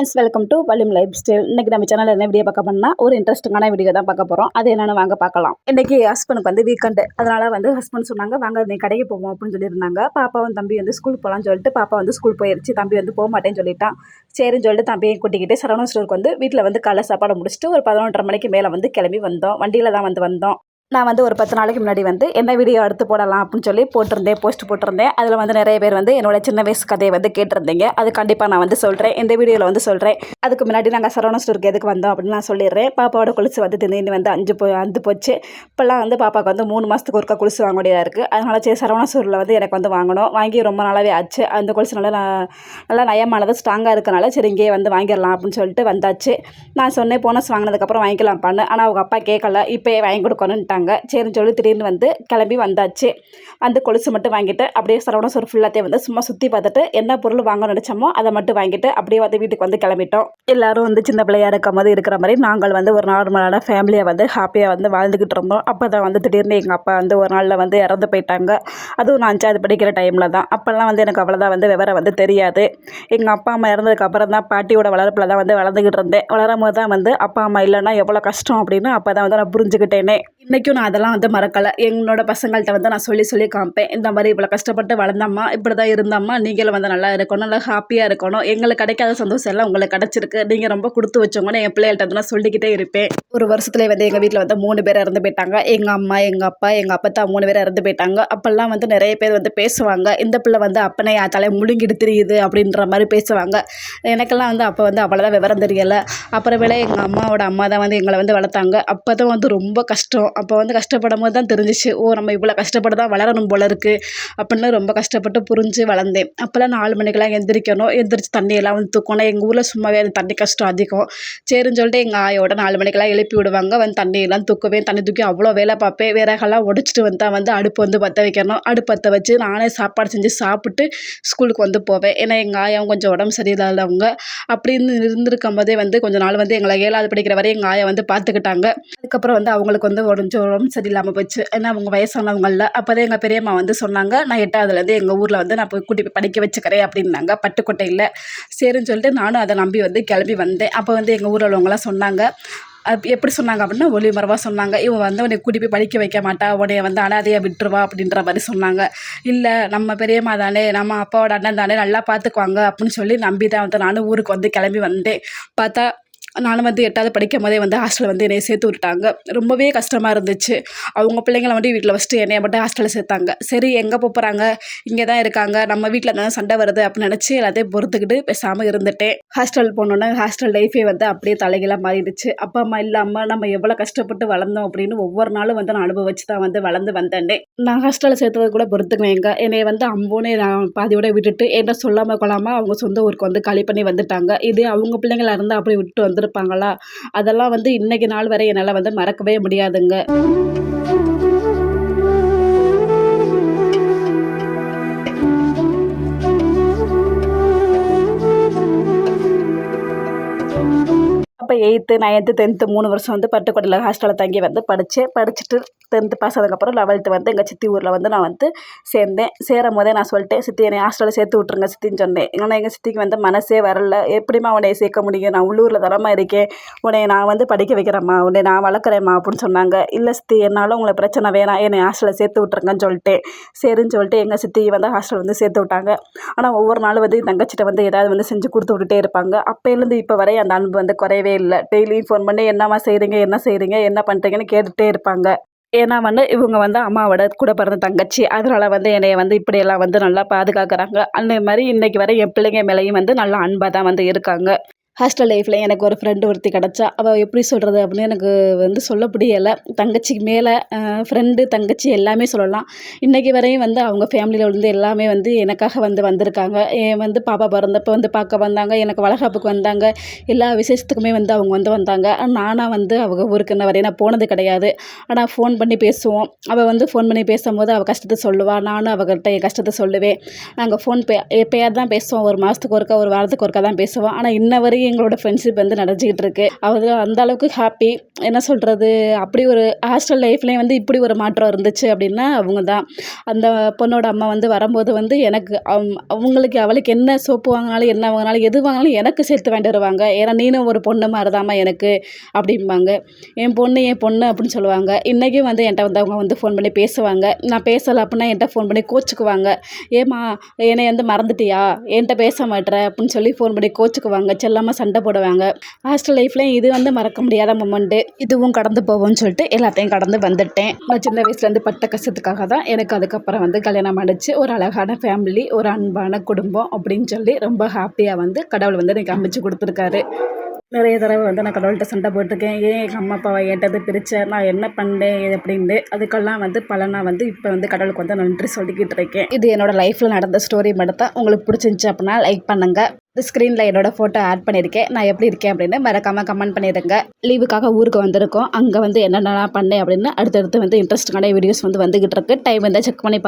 Friends welcome to வலிம் lifestyle இன்னைக்கு நம்ம சேனலில் என்ன வீடியோ பார்க்க போனால் ஒரு இன்ட்ரெஸ்டிங்கான வீடியோ தான் பார்க்க போகிறோம் அது என்னென்னு வாங்க பார்க்கலாம். இன்னைக்கு ஹஸ்பண்டுக்கு வந்து வீக்கெண்டு அதனால் வந்து ஹஸ்பண்ட் சொன்னாங்க வாங்க நீ கடைக்கு போவோம் அப்படின்னு சொல்லியிருந்தாங்க. பாப்பாவும் தம்பி வந்து ஸ்கூல் போகலான்னு சொல்லிட்டு பாப்பா வந்து ஸ்கூல் போயிருச்சு. தம்பி வந்து போக மாட்டேன்னு சொல்லிட்டான். சரின்னு சொல்லிட்டு தம்பியை கூட்டிக்கிட்டு சரவண ஸ்டோருக்கு வந்து வீட்டில் வந்து காலை சாப்பாடு முடிச்சுட்டு ஒரு பதினொன்றரை மணிக்கு மேலே வந்து கிளம்பி வந்தோம். வண்டியில் தான் வந்து வந்தோம். நான் வந்து ஒரு பத்து நாளைக்கு முன்னாடி வந்து என்ன வீடியோ எடுத்து போடலாம் அப்படின்னு சொல்லி போட்டிருந்தேன் போஸ்ட் போட்டிருந்தேன். அதில் வந்து நிறைய பேர் வந்து என்னோட சின்ன வயசு கதையை வந்து கேட்டிருந்தீங்க. அது கண்டிப்பாக நான் வந்து சொல்கிறேன் இந்த வீடியோவில் வந்து சொல்கிறேன் அதுக்கு முன்னாடி நாங்கள் சரவண ஸ்டோருக்கு எதுக்கு வந்தோம் அப்படின்னு நான் சொல்லிடுறேன். பாப்பாவோட கொலுசு வந்து திடீர்னு வந்து அஞ்சு போ அஞ்சு போச்சு. இப்போல்லாம் வந்து பாப்பாவுக்கு வந்து மூணு மாதத்துக்கு ஒருக்கா கொலுசு வாங்க வேண்டியதாக இருக்குது அதனால சரி சரவண ஸ்டோரில் வந்து எனக்கு வந்து வாங்கணும். வாங்கி ரொம்ப நாளாகவே ஆச்சு. அந்த கொலுசு நல்லா நான் நல்லா நயமானது ஸ்ட்ராங்காக இருக்கனால சரி இங்கேயே வந்து வாங்கிடலாம் அப்படின்னு சொல்லிட்டு வந்தாச்சு. நான் சொன்னேன் போனஸ் வாங்கினதுக்கப்புறம் வாங்கிக்கலாம் பண்ணு. ஆனால் அவங்க அப்பா கேட்கல. இப்போயே வாங்கி கொடுக்கணுன்ட்டாங்க சரின்னு சொல்லி திடீர்னு வந்து கிளம்பி வந்தாச்சு. வந்து கொலுசு மட்டும் வாங்கிட்டு அப்படியே சரவண ஸ்டோர் ஃபுல்லாத்தையும் வந்து சும்மா சுற்றி பார்த்துட்டு என்ன பொருள் வாங்க நினச்சோமோ அதை மட்டும் வாங்கிட்டு அப்படியே வந்து வீட்டுக்கு வந்து கிளம்பிட்டோம். எல்லாரும் வந்து சின்ன பிள்ளையாக இருக்கும் போது இருக்கிற மாதிரி நாங்கள் வந்து ஒரு நார்மலான ஃபேமிலியாக வந்து ஹாப்பியாக வந்து வாழ்ந்துக்கிட்டு இருந்தோம். அப்போ தான் வந்து திடீர்னு எங்கள் அப்பா வந்து ஒரு நாளில் வந்து இறந்து போயிட்டாங்க. அதுவும் நான் அஞ்சாவது படிக்கிற டைமில் தான். அப்போல்லாம் வந்து எனக்கு அவ்வளோதான் வந்து விவரம் வந்து தெரியாது. எங்கள் அப்பா அம்மா இறந்ததுக்கு அப்புறம் தான் பாட்டியோட வளர்ப்பில் தான் வந்து வளர்ந்துக்கிட்டு இருந்தேன். வளரும் போது தான் வந்து அப்பா அம்மா இல்லைன்னா எவ்வளோ கஷ்டம் அப்படின்னு அப்போ தான் வந்து நான் புரிஞ்சுக்கிட்டேனே. இன்றைக்கும் நான் அதெல்லாம் வந்து மறக்கலை. என்னோட பசங்கள்கிட்ட வந்து நான் சொல்லி சொல்லி காமிப்பேன். இந்த மாதிரி இவ்வளோ கஷ்டப்பட்டு வளர்ந்தம்மா இப்படி தான் இருந்தம்மா நீங்களும் வந்து நல்லா இருக்கணும் நல்லா ஹாப்பியாக இருக்கணும். எங்களுக்கு கிடைக்காத சந்தோஷம் எல்லாம் உங்களுக்கு கிடச்சிருக்கு. நீங்கள் ரொம்ப கொடுத்து வச்சவங்கன்னு என் பிள்ளைகள்ட்ட வந்து நான் சொல்லிக்கிட்டே இருப்பேன். ஒரு வருஷத்துலேயே வந்து எங்கள் வீட்டில் வந்து மூணு பேர் இறந்து போயிட்டாங்க. எங்கள் அம்மா எங்கள் அப்பா எங்கள் அப்பத்தா மூணு பேர் இறந்து போயிட்டாங்க. அப்போல்லாம் வந்து நிறைய பேர் வந்து பேசுவாங்க. இந்த பிள்ளை வந்து அப்பனே என் தலை முழுங்கிட்டு தெரியுது அப்படின்ற மாதிரி பேசுவாங்க. எனக்கெல்லாம் வந்து அப்போ வந்து அவ்வளோதான் விவரம் தெரியலை. அப்புறமேல எங்கள் அம்மாவோட அம்மா தான் வந்து எங்களை வந்து வளர்த்தாங்க. அப்போ தான் வந்து ரொம்ப கஷ்டம். அப்போ வந்து கஷ்டப்படும் போது தான் தெரிஞ்சிச்சு ஓ நம்ம இவ்வளோ கஷ்டப்பட்டு தான் வளரணும் போல இருக்குது அப்படின்னு ரொம்ப கஷ்டப்பட்டு புரிஞ்சு வளர்ந்தேன். அப்போல்லாம் நாலு மணிக்கெல்லாம் எந்திரிக்கணும். எந்திரிச்சு தண்ணியெல்லாம் வந்து தூக்கணும். எங்கள் ஊரில் சும்மாவே அந்த தண்ணி கஷ்டம் அதிகம். சரின்னு சொல்லிட்டு எங்கள் ஆயோட நாலு மணிக்கெல்லாம் எழுப்பி விடுவாங்க. வந்து தண்ணியெல்லாம் தூக்குவேன். தண்ணி தூக்கி அவ்வளோ வேலை பார்ப்பேன். விறகெல்லாம் உடச்சிட்டு வந்தா வந்து அடுப்பு வந்து பற்ற வைக்கணும். அடுப்பு பற்ற வச்சு நானே சாப்பாடு செஞ்சு சாப்பிட்டு ஸ்கூலுக்கு வந்து போவேன். ஏன்னா எங்கள் ஆயாவும் கொஞ்சம் உடம்பு சரியில்லாதவங்க. அப்படின்னு இருந்திருக்கும் போதே வந்து கொஞ்ச நாள் வந்து எங்களை ஏழாவது படிக்கிற வரை எங்கள் ஆயா வந்து பார்த்துக்கிட்டாங்க. அதுக்கப்புறம் வந்து அவங்களுக்கு வந்து கொஞ்சம் உடம்பு சரியில்லாமல் போச்சு. ஏன்னா அவங்க வயசானவங்கள அப்போதான் எங்கள் பெரியம்மா வந்து சொன்னாங்க நான் எட்டாவதுலேருந்து எங்கள் ஊரில் வந்து நான் போய் கூட்டி போய் படிக்க வச்சுக்கிறேன் அப்படின்னாங்க. பட்டுக்கோட்டையில் சரின்னு சொல்லிட்டு நானும் அதை நம்பி வந்து கிளம்பி வந்தேன். அப்போ வந்து எங்கள் ஊரில் உள்ளவங்களாம் சொன்னாங்க எப்படி சொன்னாங்க அப்படின்னா ஒளி மரவாக சொன்னாங்க. இவன் வந்து உன்னை கூட்டி போய் படிக்க வைக்க மாட்டா உன்னைய வந்து அனாதையாக விட்டுருவா அப்படின்ற மாதிரி சொன்னாங்க. இல்லை நம்ம பெரியம்மா தானே நம்ம அப்பாவோட அண்ணன் தானே நல்லா பார்த்துக்குவாங்க அப்படின்னு சொல்லி நம்பி தான் வந்து நானும் ஊருக்கு வந்து கிளம்பி வந்தேன். பார்த்தா நானும் வந்து எட்டாவது படிக்கும் போதே வந்து ஹாஸ்டலில் வந்து என்னை சேர்த்து விட்டாங்க ரொம்பவே கஷ்டமாக இருந்துச்சு. அவங்க பிள்ளைங்களை வந்து வீட்டில் ஃபஸ்ட்டு என்னைய மட்டும் ஹாஸ்டலில் சேர்த்தாங்க. சரி எங்கே போகிறாங்க இங்கே தான் இருக்காங்க. நம்ம வீட்டில் தான் சண்டை வருது அப்படின்னு நினச்சி எல்லாத்தையும் பொறுத்துக்கிட்டு பேசாமல் இருந்துட்டேன். ஹாஸ்டல் போனோன்னே ஹாஸ்டல் லைஃபே வந்து அப்படியே தலைகீழாக மாறிடுச்சு. அப்பா அம்மா இல்லாமல் நம்ம எவ்வளோ கஷ்டப்பட்டு வளர்ந்தோம் அப்படின்னு ஒவ்வொரு நாளும் வந்து நான் அனுபவிச்சு தான் வந்து வளர்ந்து வந்தேன்னே நான் ஹாஸ்டலில் சேர்த்தது கூட பொறுத்துக்குவேங்க என்னை வந்து அம்போனே நான் பாதியோட விட்டுட்டு என்ன சொல்லாமல் கொள்ளாமல் அவங்க சொந்த ஊருக்கு வந்து காலி பண்ணி வந்துட்டாங்க. இதே அவங்க பிள்ளைங்களா இருந்தால் அப்படி விட்டு வந்திருப்பாங்களா? அதெல்லாம் வந்து இன்னைக்கு நாள் வரை என்னால் வந்து மறக்கவே முடியாதுங்க. அப்போ எயித்து நைன்த்து டென்த்து மூணு வருஷம் வந்து பட்டுக்கோட்டையில் ஹாஸ்டலில் தங்கி வந்து படித்தேன் படிச்சுட்டு டென்த்து பாஸ் ஆனதுக்கப்புறம் லெவல்த்து வந்து எங்கள் சித்தி ஊரில் வந்து நான் வந்து சேர்ந்தேன். சேரும் போதே நான் சொல்லிட்டேன் சித்தி என்னை ஹாஸ்டலில் சேர்த்து விட்ருங்க சித்தின்னு சொன்னேன். ஏன்னா எங்கள் சித்திக்கு வந்து மனசே வரல. எப்படிம்மா உன்னை சேர்க்க முடியும்? நான் உள்ளூரில் தரமாக இருக்கேன். உன்னை நான் வந்து படிக்க வைக்கிறேம்மா. உன்னை நான் வளர்க்குறேம்மா அப்படின்னு சொன்னாங்க. இல்லை சித்தி என்னால் உங்களை பிரச்சனை வேணாம். என்னை ஹாஸ்டலில் சேர்த்து விட்ருங்கன்னு சொல்லிட்டேன். சரின்னு சொல்லிட்டு எங்கள் சித்தி வந்து ஹாஸ்டல் வந்து சேர்த்து விட்டாங்க. ஆனால் ஒவ்வொரு நாளும் வந்து தங்கச்சிட்ட வந்து ஏதாவது வந்து செஞ்சு கொடுத்து விட்டுட்டே இருப்பாங்க. அப்போலேருந்து இப்போ வரை அந்த அன்பு வந்து குறையவே இல்லை. டெய்லியும் ஃபோன் பண்ணி என்னம்மா செய்கிறீங்க என்ன செய்கிறீங்க என்ன பண்ணுறீங்கன்னு கேட்டுகிட்டே இருப்பாங்க. ஏன்னா வந்து இவங்க வந்து அம்மாவோட கூட பிறந்த தங்கச்சி. அதனால் வந்து என்னைய வந்து இப்படியெல்லாம் வந்து நல்லா பாதுகாக்கிறாங்க. அந்த மாதிரி இன்றைக்கு வரை என் பிள்ளைங்க மேலேயும் வந்து நல்லா அன்பாக தான் வந்து இருக்காங்க. ஹாஸ்டல் லைஃப்பில் எனக்கு ஒரு ஃப்ரெண்டு ஒருத்தி கிடச்சா அவள் எப்படி சொல்கிறது அப்படின்னு எனக்கு வந்து சொல்ல முடியலை. தங்கச்சிக்கு மேலே ஃப்ரெண்டு தங்கச்சி எல்லாமே சொல்லலாம். இன்றைக்கி வரையும் வந்து அவங்க ஃபேமிலியில் இருந்து எல்லாமே வந்து எனக்காக வந்து வந்திருக்காங்க. என் வந்து பாப்பா பிறந்தப்போ வந்து பார்க்க வந்தாங்க. எனக்கு வளகாப்புக்கு வந்தாங்க. எல்லா விசேஷத்துக்குமே வந்து அவங்க வந்து வந்தாங்க. நானாக வந்து அவங்க ஊருக்கு என்ன வரையும் நான் போனது கிடையாது. ஆனால் ஃபோன் பண்ணி பேசுவோம். அவள் வந்து ஃபோன் பண்ணி பேசும்போது அவள் கஷ்டத்தை சொல்லுவாள் நானும் அவகிட்ட என் கஷ்டத்தை சொல்லுவேன். நாங்கள் ஃபோன் பே எப்போயாவது தான் பேசுவோம். ஒரு மாதத்துக்கு ஒருக்கா ஒரு வாரத்துக்கு ஒருக்கா தான் பேசுவோம். ஆனால் இன்ன வரையும் எங்களோட ஃப்ரெண்ட்ஷிப் வந்து நடந்துக்கிட்டு இருக்கு அது அந்த அளவுக்கு ஹாப்பி என்ன சொல்கிறது அப்படி ஒரு ஹாஸ்டல் லைஃப்லேயும் வந்து இப்படி ஒரு மாற்றம் இருந்துச்சு அப்படின்னா அவங்க தான். அந்த பொண்ணோட அம்மா வந்து வரும்போது வந்து எனக்கு அவங்களுக்கு அவளுக்கு என்ன சோப்பு வாங்கினாலும் என்ன வாங்கினாலும் எது வாங்கினாலும் எனக்கு சேர்த்து வாங்கிட்டு வருவாங்க. ஏன்னா நீனும் ஒரு பொண்ணு மாதிரிதாம்மா எனக்கு அப்படிம்பாங்க. என் பொண்ணு என் பொண்ணு அப்படின்னு சொல்லுவாங்க. இன்றைக்கும் வந்து என்கிட்ட வந்து அவங்க வந்து ஃபோன் பண்ணி பேசுவாங்க. நான் பேசலை அப்படின்னா என்கிட்ட ஃபோன் பண்ணி கோச்சுக்குவாங்க. ஏம்மா என்னை வந்து மறந்துட்டியா? என்கிட்ட பேச மாட்ற அப்படின்னு சொல்லி ஃபோன் பண்ணி கோச்சுக்குவாங்க. செல்லாமல் சண்டை போடுவாங்க. ஹாஸ்டல் லைஃப்லேயும் இது வந்து மறக்க முடியாத மொமெண்ட்டு இதுவும் கடந்து போவோம்னு சொல்லிட்டு எல்லாத்தையும் கடந்து வந்துட்டேன். நான் சின்ன வயசுலேருந்து பட்ட கஷ்டத்துக்காக தான் எனக்கு அதுக்கப்புறம் வந்து கல்யாணம் அடிச்சு ஒரு அழகான ஃபேமிலி ஒரு அன்பான குடும்பம் அப்படின்னு சொல்லி ரொம்ப ஹாப்பியாக வந்து கடவுள் வந்து எனக்கு அமைச்சு கொடுத்துருக்காரு. நிறைய தடவை வந்து நான் கடவுள்கிட்ட சண்டை போட்டிருக்கேன். ஏன் எங்கள் அம்மா அப்பாவை என்கிட்ட பிரித்தேன் நான் என்ன பண்ணேன்? அப்படின்ட்டு அதுக்கெல்லாம் வந்து பலனாக வந்து இப்போ வந்து கடவுளுக்கு வந்து நன்றி சொல்லிக்கிட்டு இருக்கேன். இது என்னோட லைஃப்பில் நடந்த ஸ்டோரி மட்டும் தான் உங்களுக்கு பிடிச்சிருந்துச்சி அப்படின்னா லைக் பண்ணுங்கள் ஸ்க்ரீனில் என்னோடய ஃபோட்டோ ஆட் பண்ணியிருக்கேன். நான் எப்படி இருக்கேன் அப்படின்னு மறக்காமல் கமெண்ட் பண்ணிடுங்க. லீவுக்காக ஊருக்கு வந்திருக்கோம். அங்கே வந்து என்னென்னலாம் பண்ணேன் அப்படின்னு அடுத்தடுத்து வந்து இன்ட்ரெஸ்டிங்கான வீடியோஸ் வந்து வந்துகிட்டு இருக்கு. டைம் வந்து செக் பண்ணி